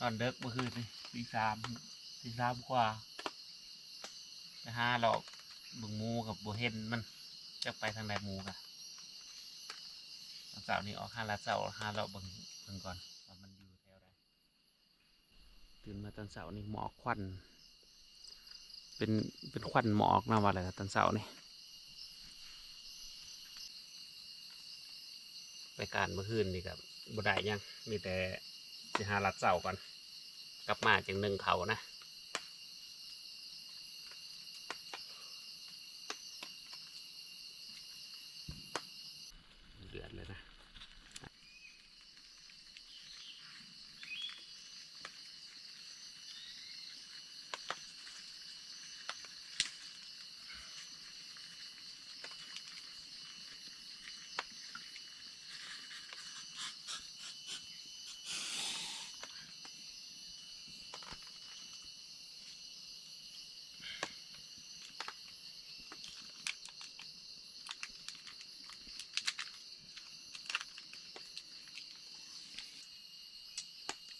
ตอนเด็กเมื่อคืนนี่ตีสามตีสามกว่าไปหาหลอกบึงมูกับบัเห็นมันจะไปทางไหนมูกะตอนเสาร์นี้ออกห้าละเสาร์ห้าเราบิ่งบิ่งก่อนว่ามันอยู่แถวใดตื่นมาตอนเสาร์นี่หมอกควันเป็นเป็นควันหมอกนะว่าอะไรตอนเสาร์นี่ไปการเมื่อคืนนี่ครับบ่ได้ยังมีแต่ สิหาลัดเสาก่อนกลับมาจึงหนึ่งเขานะ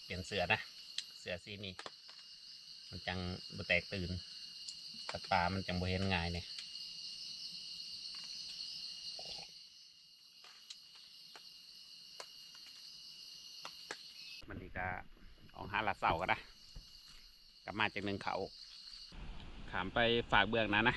เปลี่ยนเสือนะเสือสีนี้มันจังบแตกตื่นสัตว์ป่ามันจังบเห็นง่ายเนี่ยมันดีกาออกหาลัดเสาก็ได้กลับมาจากหนึ่งเขาขามไปฝากเบื้องนะนะ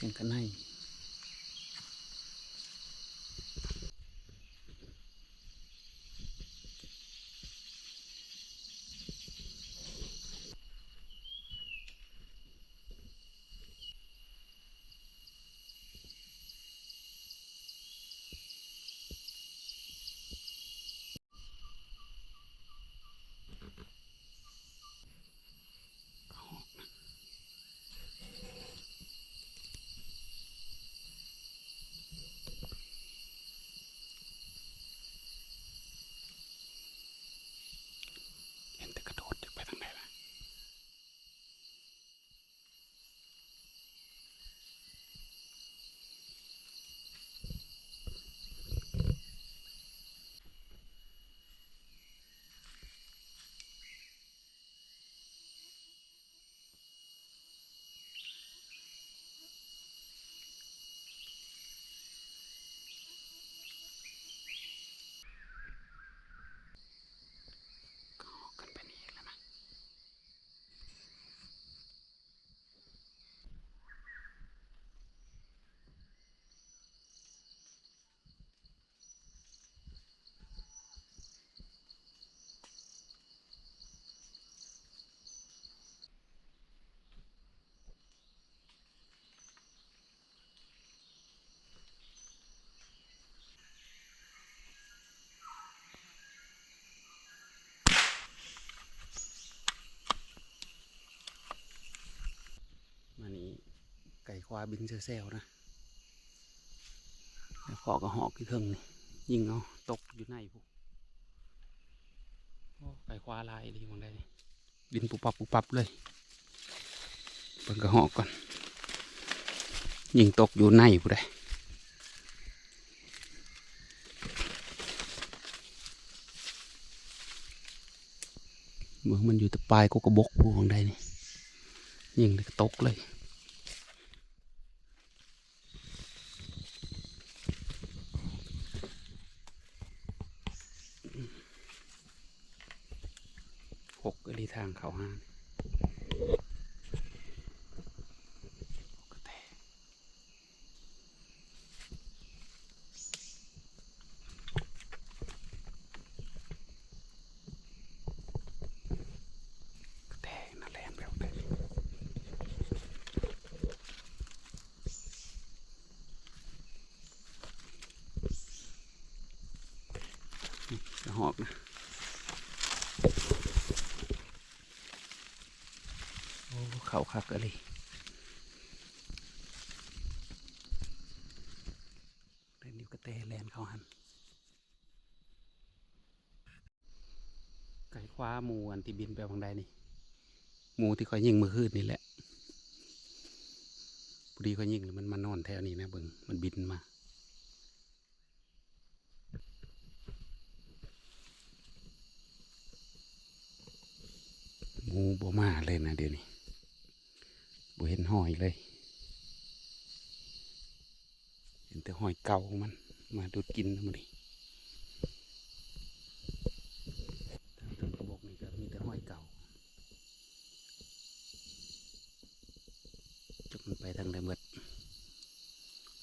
เสียงกันให้เห็นแต่กระโดดจะไปทางไหนล่ะ ก็ขึ้นไปนี่แล้วนะมานี้ไก่ค วาบินเซลนะแล้วพอก็หอกที่เทิงนี่ยิงเอาตกอยู่ในพวกโอ้ไก่ควาลายดีมองได้นี่บินปุบปับปุบปับเลยเปิดกระหอกก่อน ยิงตกอยู่ในผู้ใดเมืองมันอยู่แตะปลายก็กระบกพวกของใดนี่ยิงตกเลยหกก็ดีทาง เขาห้างก็แตก นี่กระหอกนะ โอ้ เขาคักอะไรเล่นอยู่กระเตแลนเขาหัน ไก่คว้าหมูอันที่บินไปทางใดนี่หมูที่คอยยิงมื่อคืนนี่แหละพอดีเขายิงมันมานอนแถวนี้นะเบิงมันบินมาหมูบ่มาเลยนะเดี๋ยวนี้ บ่เห็นหอยเลย เห็นแต่หอยเก่าของมัน มาดูดกินนะมันนี่ทางทางกระบอกนี่ก็มีแต่หอยเก่าจักมันไปทางใดหมด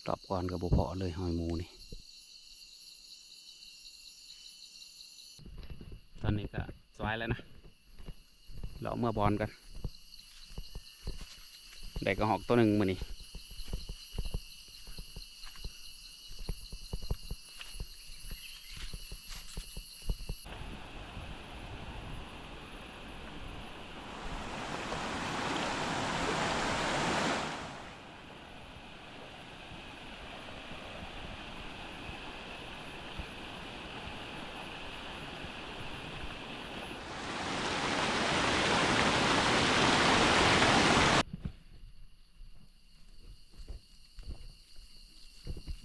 รอบก่อนกับบ่พอเลยหอยหมูนี่ ตอนนี้ก็สวยแล้วนะ เราเมื่อบอลกัน ได้กระหอกตัวหนึ่งมือนี่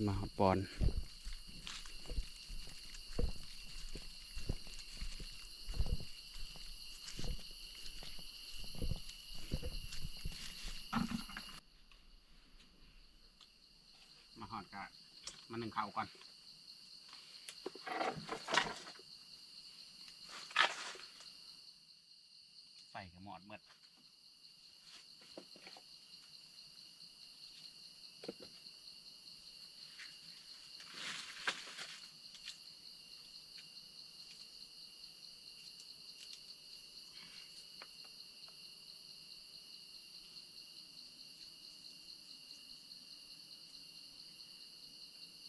มาบอลมาหอดกะมาหนึ่งเข่าก่อนใส่กระหมอดเมด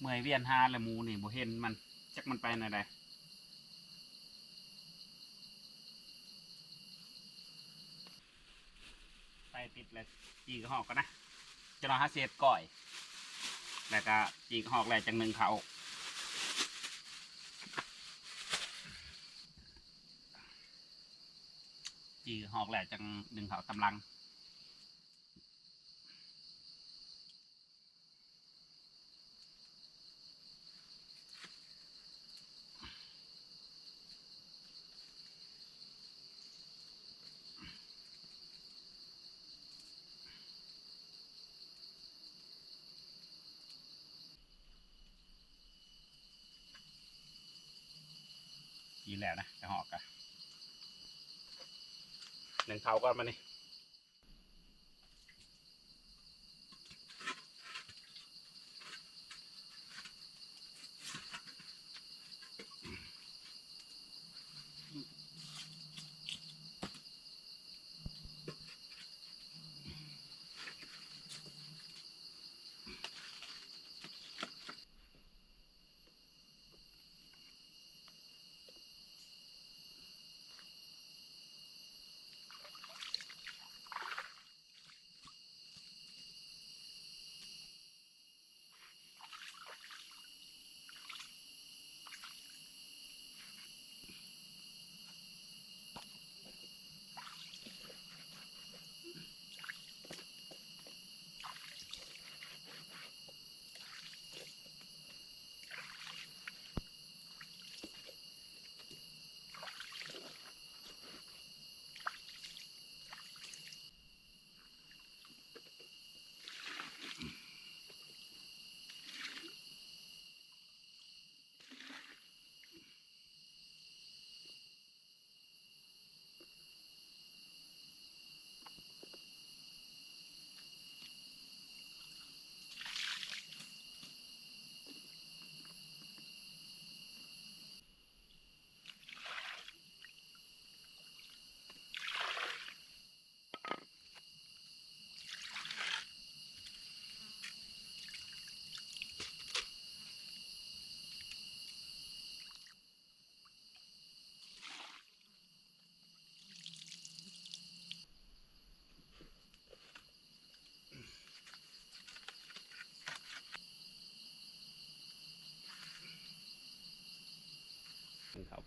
เมื่อยเวียนหาและหมูนี่บ่เห็นมันจักมันไปไหนใดไปติดเลยจีกหอกกันนะจะรอหาเศษก่อย แล้วก็จีกหอกแหละจังหนึ่งเขาจีกหอกแหละจังหนึ่งเขาตำลัง กินแล้วนะจะหอกอะหนึ่งเท้าก่อนมานี่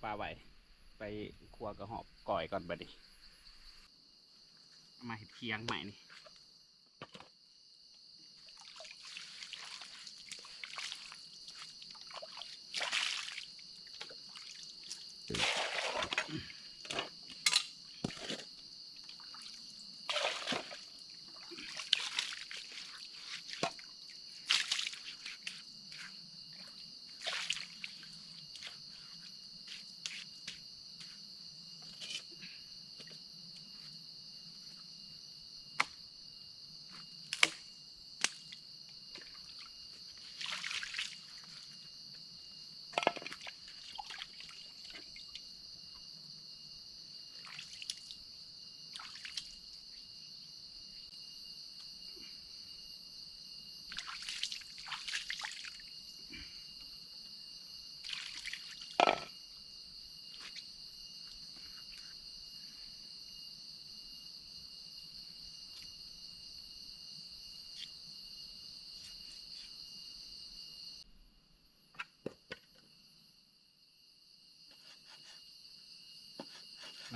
ปลาไว้ไปครัวกระหอบก่อยก่อนบัดนี้มาเห็ดเคียงใหม่นี่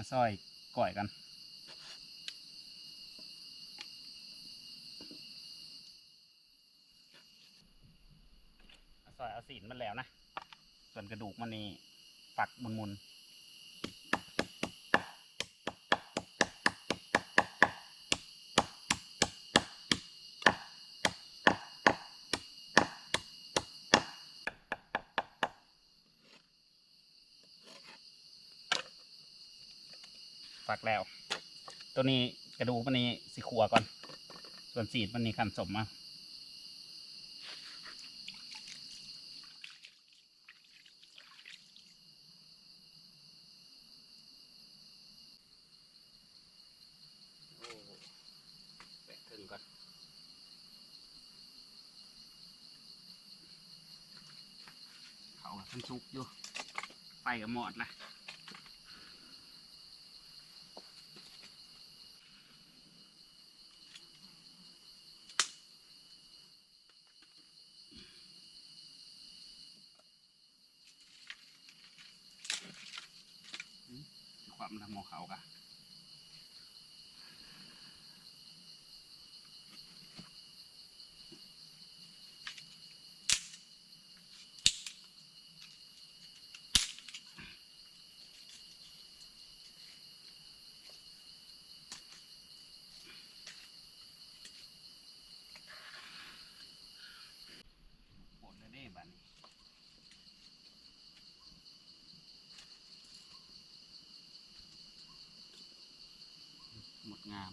มาซอยก่อยกันซอยเอาสีนมันแล้วนะ ส่วนกระดูกมันนี่ฝักมุนๆ ฝักแล้ว ตัวนี้กระดูกมันนี่สิขัวก่อน ส่วนสีดมันนี่ขันสมมาโอ้แปะถึงก่อนเขาอะมันสุกอยู่ไฟกับหมอดละความทำของเขากะปวดเลยเด้บัดนี้ หมดงาม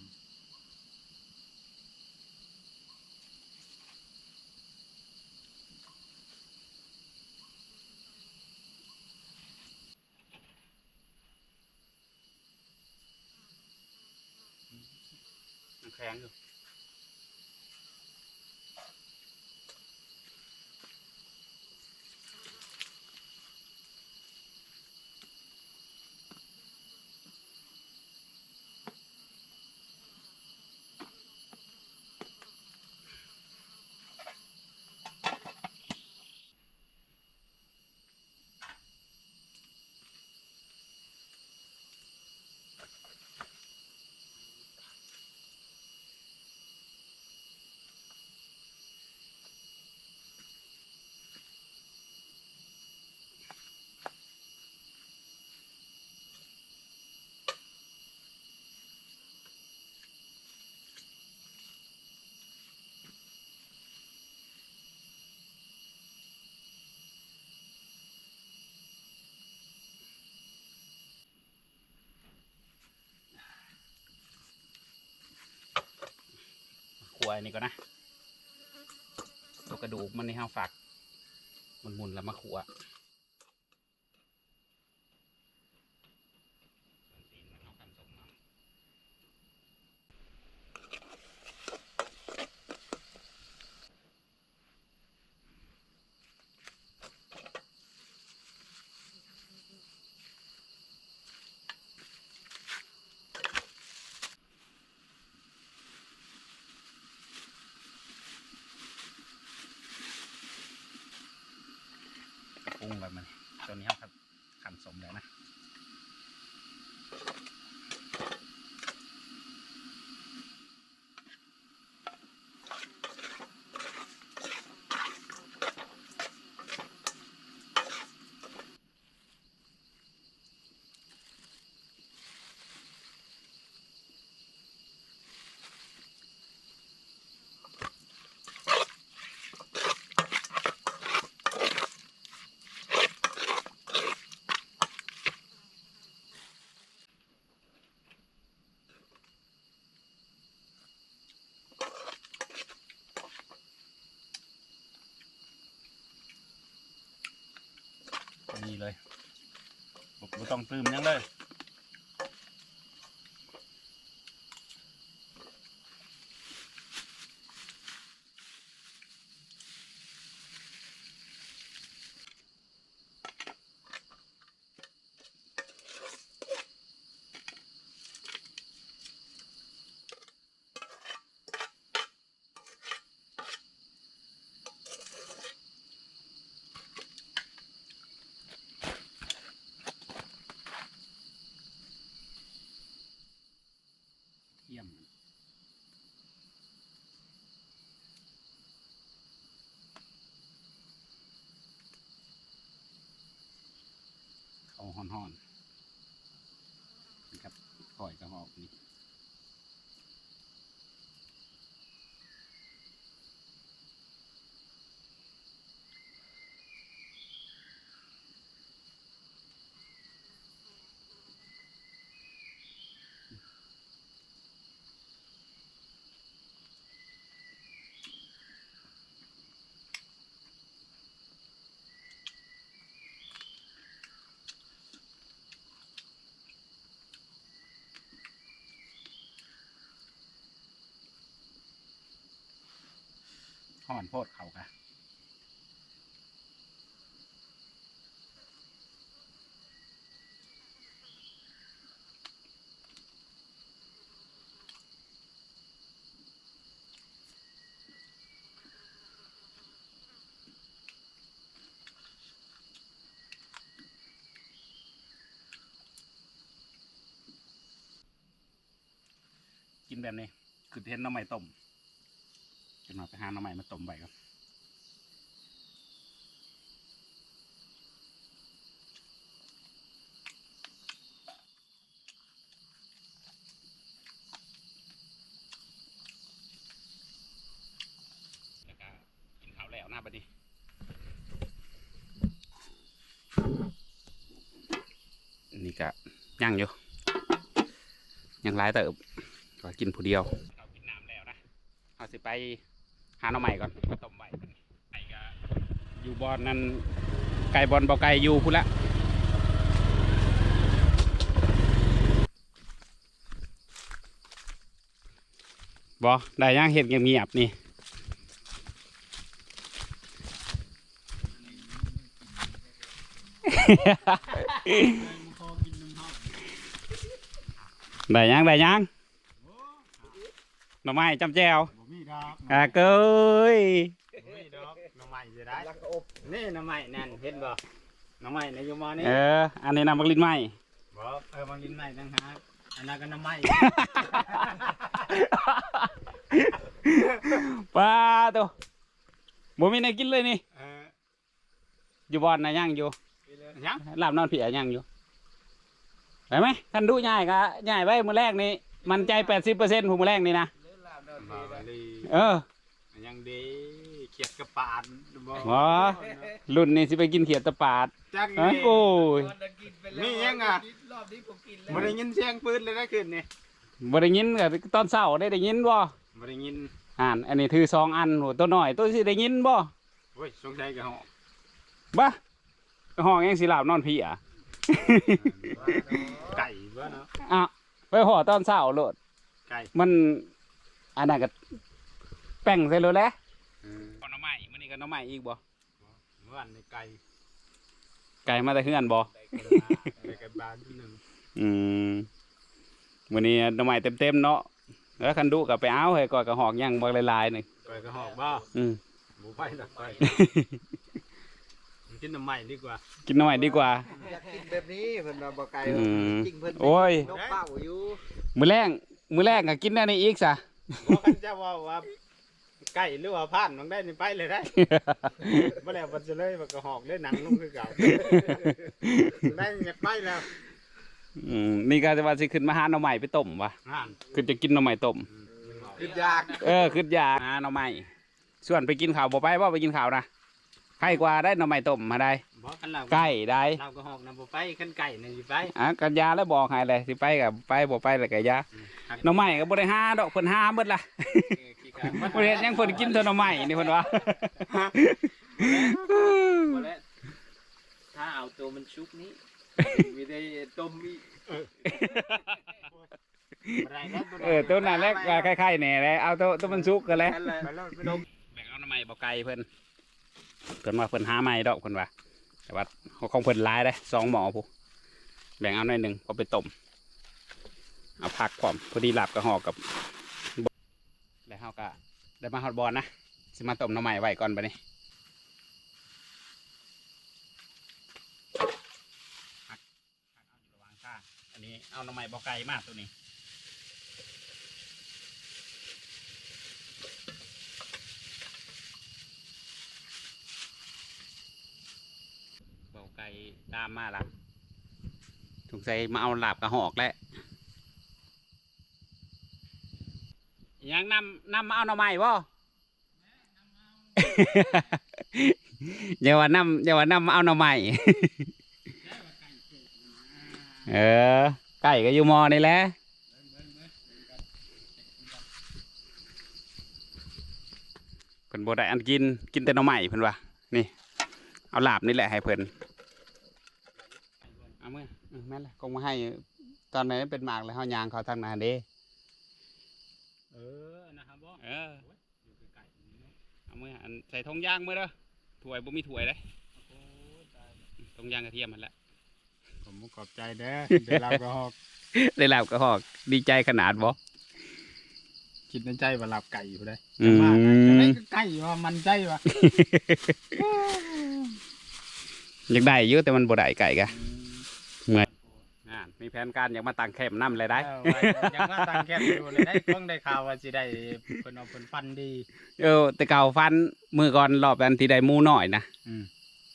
มัน แข็งอยู่ วายนี่ก่อนนะตัวกระดูกมันในห้าฝักมันหมุนแล้วมาขัวส่วนตีนมันเอากันสมมาปรุงแบบมันตัวนี้ครับขั ขันสมแล้วนะ นี่เลยบอกบ่ต้องตื้มหยังเลย ห่อนห่อนๆนะครับปล่อยกระหอบนี่ ห่อนโพดเขากะกินแบบนี้คือเทนน้ำใหม่ต้ม จะมาไปหาหน้ำใหม่มาต้มใบครับแล้วก็กินข้าวแล้วหน้าบัดนี้นี่ก็ย่างอยู่ยังหลายเติบก็กินผู้เดียวเรากินน้ำแล้วนะเอาสิไป หาหน่อใหม่ก่อนต้มไว้ไก่ก็อยู่บอนนั้นไก่บอลเบาไก่อยู่พุ่นละบอได้ย่างเห็ดเงียบๆนี่ได้ยังได้ยังหน่อไม้จำแจว มีดอกอ่าเกยบ่มีดอกหน้ำใหม่สิได้แล้วก็อบนี่หน้ำใหม่นั่นเห็นบ่หน้ำใหม่ในอยู่มอนี่เออ อันนี้นำมักลิ้นไม้บ่เออมันกินใหม่ต่างหากอันนั้นก็หน้ำใหม่ ป้าตัวบ่มีในกินเลยนี่ เอออยู่บอนนะย่างอยู่ยังลาบนอนเผียย่างอยู่ไปไหมท่านดูง่ายกะง่ายไว้มือแรกนี่มันใจแปดสิบเปอร์เซ็นต์หูมือแรกนี่นะ บ่ลีเออยังดีเขียดกระปานบ่หมอรุ่นนี้สิไปกินเขียดตะปาดจักเอ้ยนี่โอ้ยมียังอะ รอบนี้ผมกินแล้วบ่ได้ยินเสียงปืนเลยได้ขึ้นนี่บ่ได้ยินกับตอนเช้าได้ได้ยินบ่บ่ได้ยินอ่านอันนี้ถือสองอันโหตัวน้อยตัวสิได้ยินบ่โอ้ยสงสัยก็เหาะบ้าห้องยังสิลาบนอนเผียไก่บ่เนาะอะไปห่อตอนเช้าโลดไก่ มัน อันนั้นก็แป้งใส่เลยแหละเออก่อนน้ำใหม่มื้อนี้ก็น้ำใหม่อีกบ่เมื่อวานในไก่ไก่มาแต่เฮือนบ่ไก่กันบานที่หนึ่งอืมมื้อนี้น้ำใหม่เต็มๆเนาะแล้วคันดุก็ไปเอาให้ก่อนก็หอกย่างบ่หลายๆนี่ไก่ก็หอกบ่อืมหมูไปดอกไก่กินน้ำใหม่ดีกว่า กินหน่อยดีกว่าอยากกินแบบนี้เพิ่นว่าบ่ไกลอืมจริงเพิ่นโอ้ยนกเป้าอยู่มื้อแรงมื้อแรงก็กินได้ในอีกซะ บอกกันจะว่าว่าใกล้หรือว่าผ่านน้องได้นี่ไปเลยได้บ่แล้วมันจะเลยมันก็หอกเลยหนังลงคือเก่าได้อยากไปแล้วอืมนี่ก็จะว่าสิขึ้นมาหาหน่อใหม่ไปต้มวะอ่านคือจะกินหน่อใหม่ต้ม คิดยากเออขึ้นยาหาหน่อใหม่ส่วนไปกินข้าวบ่ไปบ่ไปกินข้าวนะใครกว่าได้หน่อใหม่ต้มมาได้ บอกกันเราใกล้ได้เราก็หอกนำบ่ไปขันไก่นี่สิไปอะกันยาแล้วบอกให้เลยสิไปกับไปบ่ไปแล้วก็ยาหน่อใหม่ก็บ่ได้หาดอกเพิ่นหาเบิดล่ะบ่ได้เฮ็ดหยังเพิ่นกินเท่าหน่อใหม่นี่เพิ่นว่าถ้าเอาตัวมันชุกนี้มีได้ต้มอีกเออตัวนั้นแหละก็คล้ายๆแหน่แหละเอาตัวตัวมันสุกกันแหล้วนั่นแหละไปแล้วไปลงแบ่งเอาหน่อใหม่บ่ไกลเพิ่นเพิ่นว่าเพิ่นหาใหม่ดอกเพิ่นว่า แต่ว่าเของเพิ่นหลายเด้สองหม้อพุแบ่งเอาหน่อยหนึ่งเอาไปต้มเอาผักพร้อมพอดีหลาบกับห่อกกับแล้วเฮาก็ได้มาฮอดบอลนะสิมาต้มน่อใหม่ไว้ก่อนบัดนี้ผักผักเอาอยู่ระว่างข้าอันนี้เอาน่อใหม่บ่ไกลมากตัวนี้ เบาไก่ตามมาละถูกใจมาเอาหลาบกระหอกแล้วยังนำนำมาเอาหน่อไม้บ่อย่าว่านำอย่าว่านำมาเอาหน่อไม้เออไก่ก็อยู่มอนี่แหละเพิ่นบ่ได้อันกินกินแต่หน่อไม้เพิ่นว่านี่ เอาลาบนี่แหละให้เพิ่นเอา มือเออแม่นแหละคงมาให้ ตอนนั้นเป็นหมากแล้วเฮายางเขาทางนาเด้เออนะครับบ่เออเอามืออันใส่ทงยางมือเด้อถ้วยบ่มีถ้วยเลยทงยางกระเทียมมันแหละผมขอบใจเด้อเดี๋ยวเราก็หอกได้ลาบกระหอก ดีใจขนาดบ่คิดในใจว่าหลับไก่อยู่ได้อืจะมาจะมได้ก็ใกล้ว่ามันใจว่าอยากได้อยู่แต่มันบ่ได้ไก่กะอ่า มีแผนการอยากมาตั้งแคมป์นำเลยได้ เออไว้ยังว่าตั้งแคบอยู่เลยได้เพิ่งได้ข่าวว่าสิได้เพิ่นเอาเพิ่นฟันดีเออแต่เก่าฟันมือก่อนรอบอันที่ได้หมูน้อยนะอืม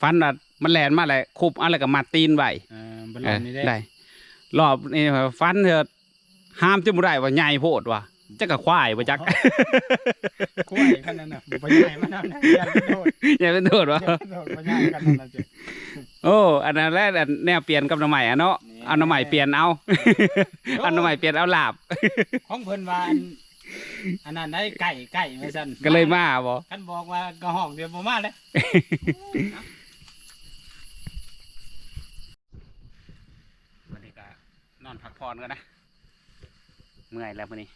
ฟันน่ะมันแลนมาเลยคุบเอะไรก็มัดตีนไว้เออบนเอลอนี่ได้ได้ รอบนี้ฟันเถอะห้ามจะบ่ได้ว่าใหญ่โพดว่ะ จักกะควายบ่จักคุ้ยขนาดนั้นน่ะบ่ใหญ่มันนั่นนะอย่าไปโทษใหญ่เป็นโทษอย่าว่ะไปโทษบ่ใหญ่กันนั่นน่ะจ้ะโอ้อันนั้นแหละอันแนวเปลี่ยนกับหน้ำใหม่อะเนาะเอาหน้ำใหม่เปลี่ยนเอาเอาหน้ำใหม่เปลี่ยนเอาลาบ ของเพิ่นว่าอันอันนั้นได้ไก่ไก่ว่าซั่นก็เลยมาบ่คันบอกว่ากระห้องเดียวบ่มาเลยวันนี้ก็นอนพักผ่อนกันนะเมื่อยแล้วมื้อนี้